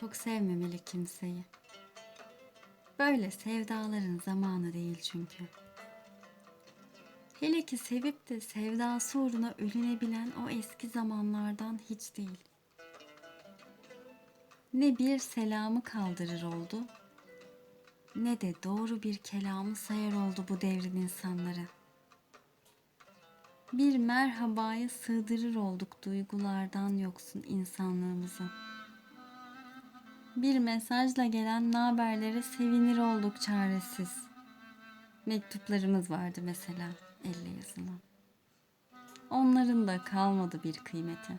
çok sevmemeli kimseyi. Böyle sevdaların zamanı değil çünkü. Hele ki sevip de sevdası uğruna ölünebilen o eski zamanlardan hiç değil. Ne bir selamı kaldırır oldu, ne de doğru bir kelamı sayar oldu bu devrin insanları. Bir merhabaya sığdırır olduk duygulardan yoksun insanlığımızı. Bir mesajla gelen haberlere sevinir olduk çaresiz. Mektuplarımız vardı mesela elle yazılan. Onların da kalmadı bir kıymeti.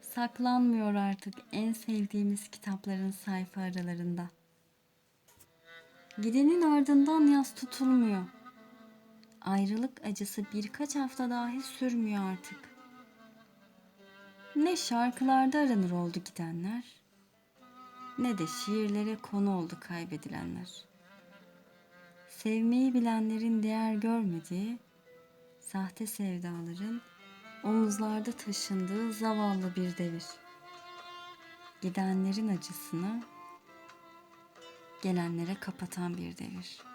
Saklanmıyor artık en sevdiğimiz kitapların sayfa aralarında. Gidenin ardından yaz tutulmuyor. Ayrılık acısı birkaç hafta dahi sürmüyor artık. Ne şarkılarda aranır oldu gidenler, ne de şiirlere konu oldu kaybedilenler. Sevmeyi bilenlerin değer görmediği, sahte sevdaların omuzlarda taşındığı zavallı bir devir. Gidenlerin acısını gelenlere kapatan bir devir.